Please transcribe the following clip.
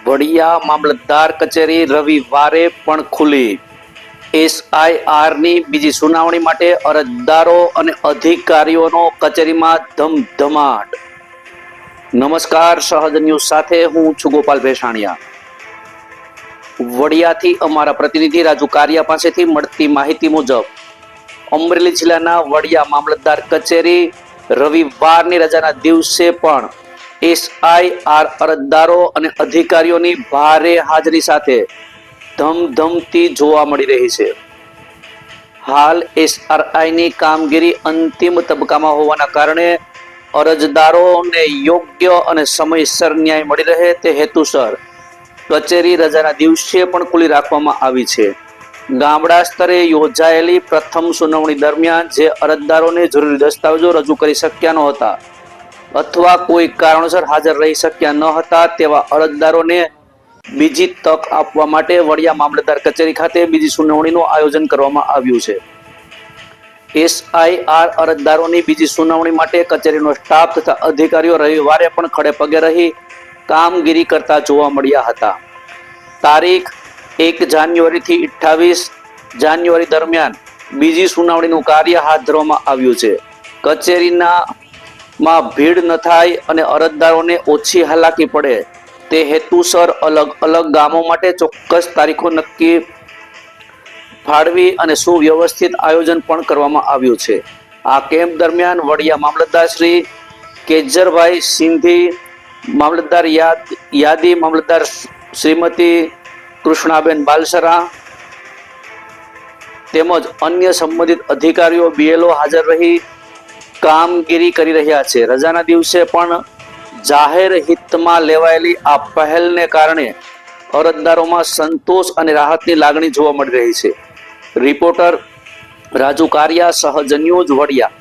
વડિયા મામલતદાર કચેરી રવિવારે પણ ખુલ્લી એસઆઈઆરની બીજી સુનાવણી માટે અરજદારો અને અધિકારીઓનો કચેરીમાં ધમધમાટ. નમસ્કાર સહજ ન્યૂઝ સાથે હું છું ગોપાલ ભેસાણિયા. વડિયાથી અમારા પ્રતિનિધિ રાજુ કારિયા પાસેથી મળતી માહિતી મુજબ, અમરેલી જિલ્લાના વડિયા મામલતદાર કચેરી રવિવારની રજાના દિવસે પણ એસઆઈઆર અરજદારો અને અધિકારીઓની ભારે હાજરી સાથે ધમધમતી જોવા મળી રહી છે. હાલ એસઆરઆઈની કામગીરી અંતિમ તબક્કામાં હોવાના કારણે અરજદારોને યોગ્ય અને સમયસર ન્યાય મળી રહે તે હેતુસર કચેરી રજાના દિવસે પણ ખુલ્લી રાખવામાં આવી છે. ગામડા સ્તરે યોજાયેલી પ્રથમ સુનાવણી દરમિયાન જે અરજદારોને જરૂરી દસ્તાવેજો રજૂ કરી શક્યા નહોતા હતા અથવા કોઈ કારણોસર હાજર રહી શક્યા ન હતા તેવા અરજદારોને બીજી તક આપવા માટે વડિયા મામલતદાર કચેરી ખાતે બીજી સુનાવણીનું આયોજન કરવામાં આવ્યું છે. એસઆઈઆર અરજદારોની બીજી સુનાવણી માટે કચેરીનો સ્ટાફ તથા અધિકારીઓ રવિવારે પણ ખડે પગે રહી કામગીરી કરતા જોવા મળ્યા હતા. તારીખ એક જાન્યુઆરીથી અઠ્ઠાવીસ જાન્યુઆરી દરમિયાન બીજી સુનાવણીનું કાર્ય હાથ ધરવામાં આવ્યું છે. કચેરીના માં ભીડ ન થાય અને અરજદારોને ઓછી હાલાકી પડે. તે હેતુસર અલગ અલગ ગામો માટે ચોક્કસ તારીખો નક્કી ફાળવી અને સુવ્યવસ્થિત આયોજન પણ કરવામાં આવ્યું છે. આ કેમ્પ દરમિયાન વડિયા મામલતદાર કેજરભાઈ સિંધી, મામલતદાર યાદ, યાદી મામલતદાર શ્રીમતી કૃષ્ણાબેન બાલસરા તેમજ અન્ય સંબંધિત અધિકારીઓ બીએલઓ હાજર રહી. કામગીરી કરી રહ્યા છે. રજાના દિવસે પણ જાહેર હિતમાં લેવાયેલી આ પહેલને કારણે અરજદારોમાં સંતોષ અને રાહતની લાગણી જોવા મળી રહી છે. રિપોર્ટર રાજુ કારિયા સહજ ન્યૂઝ વડિયા